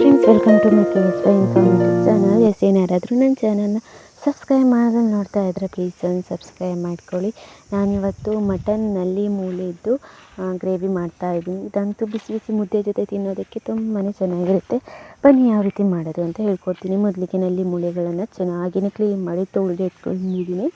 Friends welcome to my K S Y informative channel S ಏನಾರಾದರೂ ನನ್ನ ಚಾನಲ್ನ subscribe ಮಾಡಲು ನೋಡ್ತಾ ಇದ್ದರೆ ಪ್ಲೀಸ್ ಒಂದು ಸಬ್ಸ್ಕ್ರೈಬ್ ಮಾಡ್ಕೊಳ್ಳಿ. ನಾನಿವತ್ತು ಮಟನ್ನಲ್ಲಿ ಮೂಳೆದ್ದು ಗ್ರೇವಿ ಮಾಡ್ತಾ ಇದ್ದೀನಿ. ಇದಂತೂ ಬಿಸಿ ಬಿಸಿ ಮುದ್ದೆ ಜೊತೆ ತಿನ್ನೋದಕ್ಕೆ ತುಂಬಾ ಚೆನ್ನಾಗಿರುತ್ತೆ. ಬನ್ನಿ ಯಾವ ರೀತಿ ಮಾಡೋದು ಅಂತ ಹೇಳ್ಕೊಡ್ತೀನಿ. ಮೊದಲಿಗೆ ನಲ್ಲಿ ಮೂಳೆಗಳನ್ನು ಚೆನ್ನಾಗಿನೇ ಕ್ಲೀನ್ ಮಾಡಿ ತೊಳೆದು ಇಟ್ಕೊಂಡಿದ್ದೀನಿ.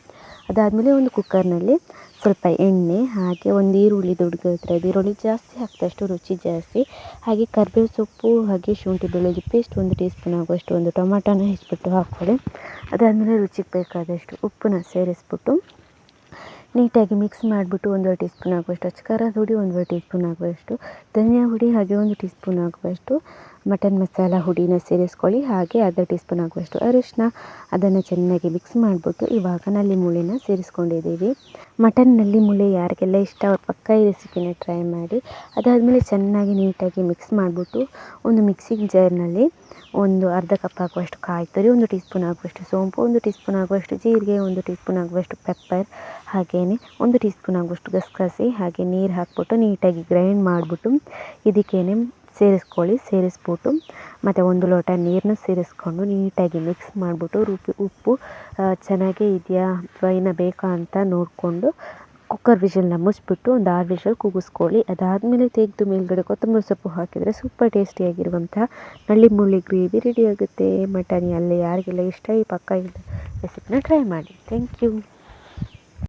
ಅದಾದಮೇಲೆ ಒಂದು ಕುಕ್ಕರ್ನಲ್ಲಿ ಸ್ವಲ್ಪ ಎಣ್ಣೆ ಹಾಗೆ ಒಂದು ಈರುಳ್ಳಿ ದೊಡ್ಡ ಇದ್ರೆ ಈರುಳ್ಳಿ ಜಾಸ್ತಿ ಹಾಕಿದಷ್ಟು ರುಚಿ ಜಾಸ್ತಿ. ಹಾಗೆ ಕರ್ಬೇವು ಸೊಪ್ಪು, ಹಾಗೆ ಶುಂಠಿ ಬೆಳ್ಳುಳ್ಳಿ ಪೇಸ್ಟ್ ಒಂದು ಟೀ ಸ್ಪೂನ್ ಆಗುವಷ್ಟು ಒಂದು ಟೊಮಾಟೋನ ಹೆಚ್ಚಿಬಿಟ್ಟು ಹಾಕ್ಕೊಳ್ಳಿ ಅದಾದಮೇಲೆ ರುಚಿಗೆ ಬೇಕಾದಷ್ಟು ಉಪ್ಪನ್ನ ಸೇರಿಸ್ಬಿಟ್ಟು ನೀಟಾಗಿ ಮಿಕ್ಸ್ ಮಾಡಿಬಿಟ್ಟು ಒಂದೂವರೆ ಟೀ ಸ್ಪೂನ್ ಆಗುವಷ್ಟು ಖಾರದ ಹುಡಿ ಒಂದೂವರೆ ಟೀ ಸ್ಪೂನ್ ಆಗುವಷ್ಟು, ಧನಿಯಾ ಹುಡಿ ಹಾಗೆ ಒಂದು ಟೀ ಸ್ಪೂನ್ ಆಗುವಷ್ಟು, ಮಟನ್ ಮಸಾಲ ಹುಡಿನ ಸೇರಿಸ್ಕೊಳ್ಳಿ, ಹಾಗೆ ಅರ್ಧ ಟೀ ಸ್ಪೂನ್ ಆಗುವಷ್ಟು ಅರಿಶಿನ ಅದನ್ನು ಚೆನ್ನಾಗಿ ಮಿಕ್ಸ್ ಮಾಡಿಬಿಟ್ಟು ಇವಾಗ ನಲ್ಲಿ ಮುಳ್ಳಿನ ಸೇರಿಸ್ಕೊಂಡಿದ್ದೀವಿ. ಮಟನ್ನಲ್ಲಿ ಮುಳ್ಳಿ ಯಾರಿಗೆಲ್ಲ ಇಷ್ಟ, ಅವ್ರು ಪಕ್ಕ ಈ ರೆಸಿಪಿನ ಟ್ರೈ ಮಾಡಿ, ಅದಾದಮೇಲೆ ಚೆನ್ನಾಗಿ ನೀಟಾಗಿ ಮಿಕ್ಸ್ ಮಾಡಿಬಿಟ್ಟು ಒಂದು ಮಿಕ್ಸಿಂಗ್ ಜಾರ್ನಲ್ಲಿ ಒಂದು ಅರ್ಧ ಕಪ್ ಆಗುವಷ್ಟು ಕಾಯಿ ತುರಿ, ಒಂದು ಟೀ ಸ್ಪೂನ್ ಆಗುವಷ್ಟು ಸೋಂಪು, ಒಂದು ಟೀ ಸ್ಪೂನ್ ಆಗುವಷ್ಟು ಜೀರಿಗೆ, ಒಂದು ಟೀ ಸ್ಪೂನ್ ಆಗುವಷ್ಟು ಪೆಪ್ಪರ್ ಹಾಗೆಯೇ ಒಂದು ಟೀ ಸ್ಪೂನ್ ಆಗುವಷ್ಟು ಗಸಗಸೆ, ಹಾಗೆ ನೀರು ಹಾಕಿಬಿಟ್ಟು ನೀಟಾಗಿ ಗ್ರೈಂಡ್ ಮಾಡಿಬಿಟ್ಟು ಇದಕ್ಕೇನೆ ಸೇರಿಸ್ಕೊಳ್ಳಿ, ಸೇರಿಸ್ಬಿಟ್ಟು ಮತ್ತು ಒಂದು ಲೋಟ ನೀರನ್ನ ಸೇರಿಸ್ಕೊಂಡು ನೀಟಾಗಿ ಮಿಕ್ಸ್ ಮಾಡಿಬಿಟ್ಟು ರುಬ್ಬಿ, ಉಪ್ಪು ಚೆನ್ನಾಗೇ ಇದೆಯಾ ಅಥವಾ ಇನ್ನು ಬೇಕಾ ಅಂತ ನೋಡಿಕೊಂಡು ಕುಕ್ಕರ್ ವಿಷಲ್ನ ಮುಚ್ಚಿಬಿಟ್ಟು ಒಂದು ಆರು ವಿಷಲ್ ಕೂಗಿಸ್ಕೊಳ್ಳಿ ಅದಾದಮೇಲೆ ತೆಗೆದು ಮೇಲ್ಗಡೆ ಕೊತ್ತಂಬರಿ ಸೊಪ್ಪು ಹಾಕಿದರೆ ಸೂಪರ್ ಟೇಸ್ಟಿಯಾಗಿರುವಂಥ ನಳ್ಳಿ ಮುಳ್ಳಿ ಗ್ರೇವಿ ರೆಡಿ ಆಗುತ್ತೆ. ಮಟನ್ ಅಲ್ಲಿ ಯಾರಿಗೆಲ್ಲ ಇಷ್ಟ ಈ ಪಕ್ಕ ರೆಸಿಪಿನ ಟ್ರೈ ಮಾಡಿ. Thank you